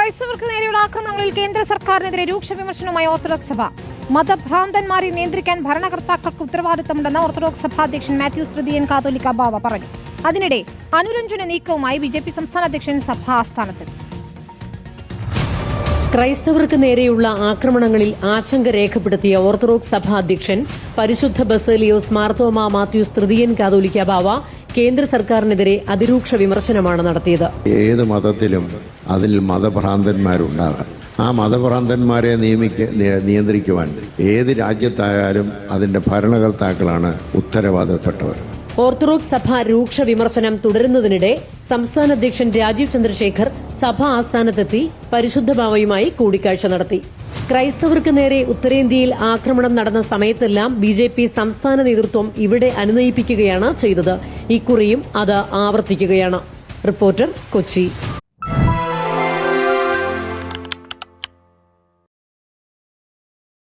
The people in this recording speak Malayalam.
ക്രൈസ്തവർക്ക് നേരെയുള്ള ആക്രമണങ്ങളിൽ കേന്ദ്ര സർക്കാരിനെതിരെ രൂക്ഷ വിമർശനവുമായി ഓർത്തഡോക്സ് സഭ. മതഭ്രാന്തന്മാരെ നിയന്ത്രിക്കാൻ ഭരണകർത്താക്കൾക്ക് ഉത്തരവാദിത്തമുണ്ടെന്ന് ഓർത്തഡോക്സ് സഭാ അധ്യക്ഷൻ മാത്യൂസ് തൃതീയൻ കാതോലിക്ക ബാവ പറഞ്ഞു. അതിനിടെ അനുരഞ്ജന നീക്കവുമായി ബി സംസ്ഥാന അധ്യക്ഷൻ സഭാ ആസ്ഥാനത്തെത്തി. ക്രൈസ്തവർക്ക് നേരെയുള്ള ആക്രമണങ്ങളിൽ ആശങ്ക രേഖപ്പെടുത്തിയ ഓർത്തഡോക്സ് സഭാ അധ്യക്ഷൻ പരിശുദ്ധ ബസേലിയോസ് മാർത്തോമ മാത്യൂസ് തൃതീയൻ കാതോലിക്ക ബാവ കേന്ദ്ര സർക്കാരിനെതിരെ അതിരൂക്ഷ വിമർശനമാണ് നടത്തിയത്. ഏത് മതത്തിലും അതിൽ മതഭ്രാന്തന്മാരുണ്ടാകാം. ആ മതഭ്രാന്തന്മാരെ നിയമിക്ക നിയ- നിയന്ത്രിക്കുവാൻ ഏത് രാജ്യത്തായാലും അതിന്റെ ഭരണകർത്താക്കളാണ് ഉത്തരവാദപ്പെട്ടവർ ഓർത്തഡോക്സ് സഭ രൂക്ഷ വിമർശനം തുടരുന്നതിനിടെ സംസ്ഥാന അധ്യക്ഷൻ രാജീവ് ചന്ദ്രശേഖർ സഭ ആസ്ഥാനത്തെത്തി പരിശുദ്ധ ബാവയുമായി കൂടിക്കാഴ്ച നടത്തി. ക്രൈസ്തവർക്ക് നേരെ ഉത്തരേന്ത്യയിൽ ആക്രമണം നടന്ന സമയത്തെല്ലാം ബി ജെ പി സംസ്ഥാന നേതൃത്വം ഇവിടെ അനുനയിപ്പിക്കുകയാണ് ചെയ്തത്. ഇക്കുറിയും അത് ആവർത്തിക്കുകയാണ്. റിപ്പോർട്ടർ കൊച്ചി.